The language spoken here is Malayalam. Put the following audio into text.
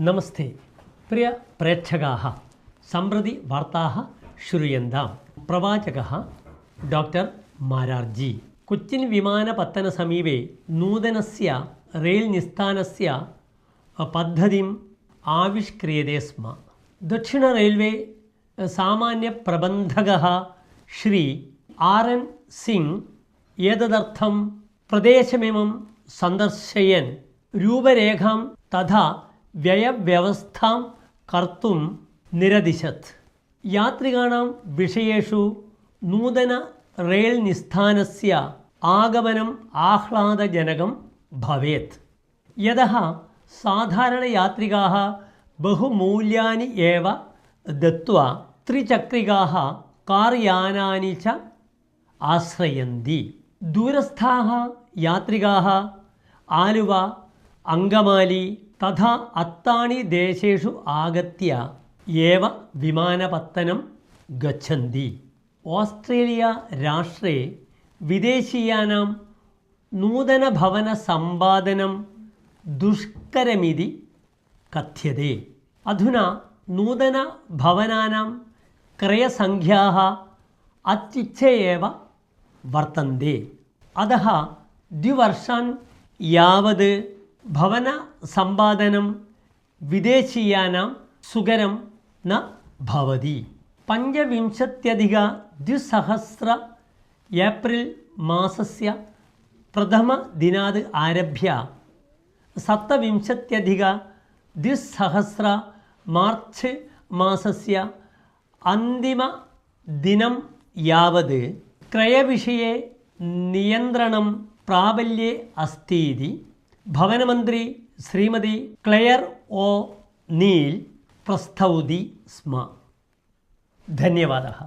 നമസ്തേ. പ്രിയ പ്രേക്ഷകാ സമ്പ്രതി വാർത്താ ശ്രൂയന്താം. പ്രവാചക ഡോക്ടർ മാരാർജി. കൊച്ചിൻ വിമാനപത്തന സമീപേ നൂതനസ്യ റെയിൽ നിസ്ഥാനസ്യ പദ്ധതിം ആവിഷ്ക്രിയതേ സ്മ. ദക്ഷിണ റെയിൽവേ സാമാന്യ പ്രബന്ധക ശ്രീ ആർ എൻ സിംഗ് ഏതദർത്ഥം പ്രദേശമിമം സന്ദർശയൻ രൂപരേഖാം തഥാ വ്യയവ്യവസ്ഥാം കർത്തും നിരദിശത് യാത്രികാണാം വിഷയേഷു നൂതന റെയിൽ നിസ്ഥാനസ്യ ആഗമനം ആഹ്ലാദജനകം ഭവേത്. യഥ സാധാരണയാത്രികാ ബഹുമൂല്യാനി ഏവ ദത്വ ത്രിചക്രികാ കാർ യാനാനി ച ആശ്രയന്തി. ദൂരസ്ഥാ യാത്രികാ ആലുവ അങ്കമാലി തഥാ അത്താണി ദേശേഷു ആഗത്യ ഏവ വിമാനപത്തനം ഗച്ഛന്തി ഓസ്ട്രേലിയ രാഷ്ട്രെ വിദേശീയാനാം നൂതനഭവനസമ്പാദനം ദുഷ്കരമിതി കഥ്യത്തെ അധുന നൂതനഭവനാനാं क्रयसङ्ख्याः अत्युच्च एव वर्तन्ते अतः द्विवर्षान् यावत् भवनसम्पादनं विदेशीयानां सुकरं न भवति पञ्चविंशत्यधिकद्विसहस्र एप्रिल् मासस्य प्रथमदिनात् आरभ्य सप्तविंशत्यधिकद्विसहस्र मार्च् मासस्य अन्तिमदिनं यावत् क्रयविषये नियन्त्रणं प्राबल्ये अस्ति इति भवनमन्त्री श्रीमती क्लेयर् ओ नील् प्रस्तौति स्म धन्यवादः